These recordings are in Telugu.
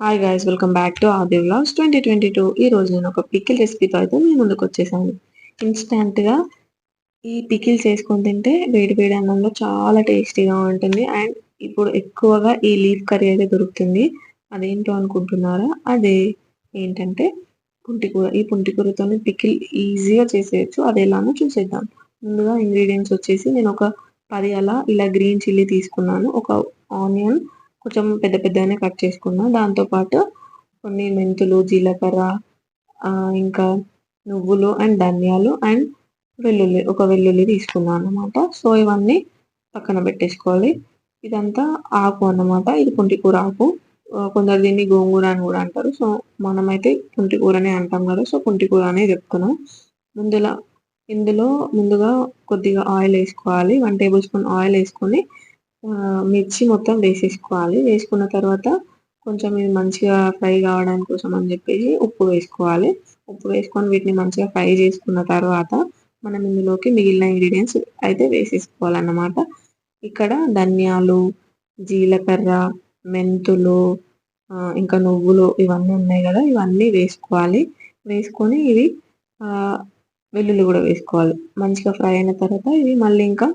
Hi guys welcome back to Aadi vlogs twenty twenty two ఈ రోజు నేను ఒక పికిల్ రెసిపీతో అయితే మీ ముందుకు వచ్చేసాను. ఇన్స్టంట్గా ఈ పికిల్ చేసుకొని తింటే వేడి వేడి అన్నంలో చాలా టేస్టీగా ఉంటుంది. అండ్ ఇప్పుడు ఎక్కువగా ఈ లీఫ్ కర్రీ అయితే దొరుకుతుంది. అదేంటో అనుకుంటున్నారా? అదే ఏంటంటే పుంటికూర ఈ పుంటికూరతోనే పికిల్ ఈజీగా చేసేయచ్చు. అది ఎలానో చూసేద్దాం. ముందుగా ఇంగ్రీడియంట్స్ వచ్చేసి నేను ఒక పది అలా ఇలా గ్రీన్ చిల్లీ తీసుకున్నాను. ఒక ఆనియన్ కొంచెం పెద్ద పెద్దగానే కట్ చేసుకున్నా. దాంతోపాటు కొన్ని మెంతులు జీలకర్ర ఇంకా నువ్వులు అండ్ ధనియాలు అండ్ వెల్లుల్లి ఒక వెల్లుల్లి తీసుకున్నాను అనమాట సో ఇవన్నీ పక్కన పెట్టేసుకోవాలి. ఇదంతా ఆకు అన్నమాట. ఇది పుంటికూర ఆకు. కొందరు దీన్ని గోంగూర అని కూడా అంటారు. సో మనమైతే పుంటికూరనే అంటాం కదా. సో పుంటికూర అనే చెప్తున్నాం. ముందులా ఇందులో ముందుగా కొద్దిగా ఆయిల్ వేసుకోవాలి. వన్ టేబుల్ స్పూన్ ఆయిల్ వేసుకొని మిర్చి మొత్తం వేసేసుకోవాలి. వేసుకున్న తర్వాత కొంచెం ఇది మంచిగా ఫ్రై కావడానికి కోసం అని చెప్పేసి ఉప్పు వేసుకోవాలి. ఉప్పు వేసుకొని వీటిని మంచిగా ఫ్రై చేసుకున్న తర్వాత మనం ఇందులోకి మిగిలిన ఇంగ్రీడియంట్స్ అయితే వేసేసుకోవాలన్నమాట. ఇక్కడ ధనియాలు జీలకర్ర మెంతులు ఇంకా నువ్వులు ఇవన్నీ ఉన్నాయి కదా ఇవన్నీ వేసుకోవాలి. వేసుకొని ఇవి వెల్లుల్లి కూడా వేసుకోవాలి. మంచిగా ఫ్రై అయిన తర్వాత ఇవి మళ్ళీ ఇంకా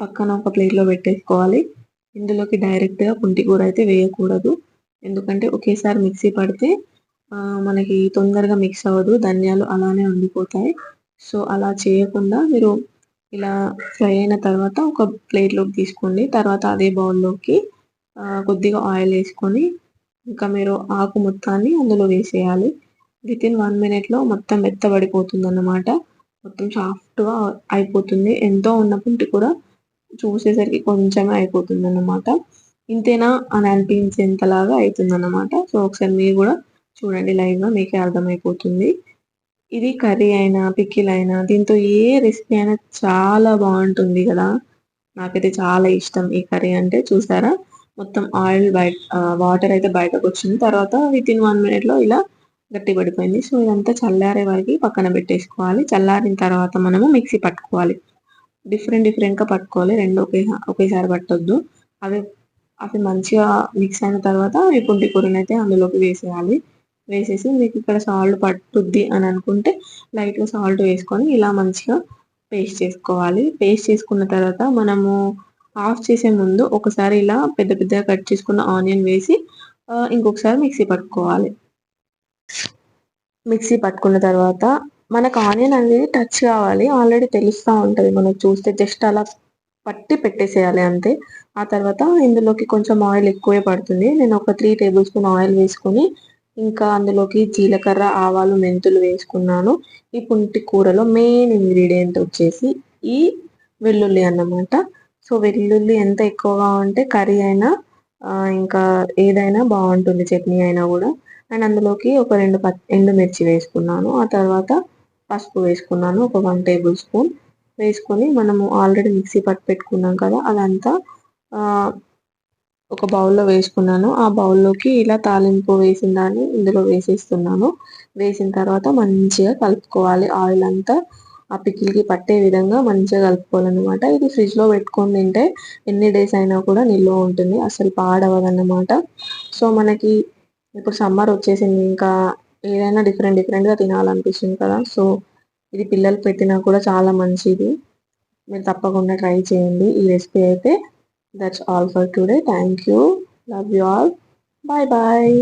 పక్కన ఒక ప్లేట్లో పెట్టేసుకోవాలి. ఇందులోకి డైరెక్ట్గా పుంటి కూర అయితే వేయకూడదు. ఎందుకంటే ఒకేసారి మిక్సీ పడితే మనకి తొందరగా మిక్స్ అవ్వదు. ధనియాలు అలానే ఉండిపోతాయి. సో అలా చేయకుండా మీరు ఇలా ఫ్రై అయిన తర్వాత ఒక ప్లేట్లోకి తీసుకోండి. తర్వాత అదే బౌల్లోకి కొద్దిగా ఆయిల్ వేసుకొని ఇంకా మీరు ఆకు మొత్తాన్ని అందులో వేసేయాలి. విత్ ఇన్ వన్ మినిట్లో మొత్తం మెత్తబడిపోతుంది అన్నమాట మొత్తం సాఫ్ట్గా అయిపోతుంది. ఎంతో ఉన్న పుంటి కూడా చూసేసరికి కొంచెమే అయిపోతుంది అన్నమాట ఇంతేనా? అని అనిపించేంతలాగా అవుతుందన్నమాట సో ఒకసారి మీరు కూడా చూడండి లైవ్గా మీకే అర్థమైపోతుంది. ఇది కర్రీ అయినా పిక్కిల్ అయినా దీంతో ఏ రెసిపీ అయినా చాలా బాగుంటుంది కదా. నాకైతే చాలా ఇష్టం ఈ కర్రీ అంటే. చూసారా? మొత్తం ఆయిల్ బయట వాటర్ అయితే బయటకు వచ్చింది. తర్వాత విత్ ఇన్ వన్ మినిట్లో ఇలా గట్టి పడిపోయింది సో ఇదంతా చల్లారే వరకు పక్కన పెట్టేసుకోవాలి. చల్లారిన తర్వాత మనము మిక్సీ పట్టుకోవాలి. డిఫరెంట్ డిఫరెంట్గా పట్టుకోవాలి. రెండు ఒకే ఒకేసారి పట్టొద్దు. అవి అవి మంచిగా మిక్స్ అయిన తర్వాత ఈ పుంటి కూరని అయితే అందులోకి వేసేయాలి. వేసేసి మీకు ఇక్కడ సాల్ట్ పట్టుద్ది అని అనుకుంటే లైట్గా సాల్ట్ వేసుకొని ఇలా మంచిగా పేస్ట్ చేసుకోవాలి. పేస్ట్ చేసుకున్న తర్వాత మనము ఆఫ్ చేసే ముందు ఒకసారి ఇలా పెద్ద పెద్దగా కట్ చేసుకున్న ఆనియన్ వేసి ఇంకొకసారి మిక్సీ పట్టుకోవాలి. మిక్సీ పట్టుకున్న తర్వాత మనకు ఆనియన్ అనేది టచ్ కావాలి. ఆల్రెడీ తెలుస్తూ ఉంటుంది. మనం చూస్తే జస్ట్ అలా పట్టి పెట్టేసేయాలి అంతే. ఆ తర్వాత ఇందులోకి కొంచెం ఆయిల్ ఎక్కువే పడుతుంది. నేను ఒక త్రీ టేబుల్ స్పూన్ ఆయిల్ వేసుకొని ఇంకా అందులోకి జీలకర్ర ఆవాలు మెంతులు వేసుకున్నాను. ఈ పుంటి కూరలో మెయిన్ ఇంగ్రీడియంట్ వచ్చేసి ఈ వెల్లుల్లి అన్నమాట. సో వెల్లుల్లి ఎంత ఎక్కువగా ఉంటే కర్రీ అయినా ఇంకా ఏదైనా బాగుంటుంది. చట్నీ అయినా కూడా. అండ్ అందులోకి ఒక రెండు ఎండుమిర్చి వేసుకున్నాను. ఆ తర్వాత పసుపు వేసుకున్నాను ఒక వన్ టేబుల్ స్పూన్ వేసుకొని మనము ఆల్రెడీ మిక్సీ పట్టి పెట్టుకున్నాం కదా అదంతా ఒక బౌల్లో వేసుకున్నాను. ఆ బౌల్లోకి ఇలా తాలింపు వేసిన దాన్ని ఇందులో వేసేస్తున్నాను. వేసిన తర్వాత మంచిగా కలుపుకోవాలి. ఆయిల్ అంతా ఆ పికిల్కి పట్టే విధంగా మంచిగా కలుపుకోవాలన్నమాట. ఇది ఫ్రిడ్జ్లో పెట్టుకొని తింటే ఎన్ని డేస్ అయినా కూడా నిల్వ ఉంటుంది. అసలు పాడవదన్నమాట. సో మనకి ఇప్పుడు సమ్మర్ వచ్చేసింది ఇంకా ఏదైనా డిఫరెంట్ డిఫరెంట్గా తినాలనిపిస్తుంది కదా. సో ఇది పిల్లలు పెట్టినా కూడా చాలా మంచిది. మీరు తప్పకుండా ట్రై చేయండి. ఈ రెసిపీ అయితే that's all for today thank you love you all bye bye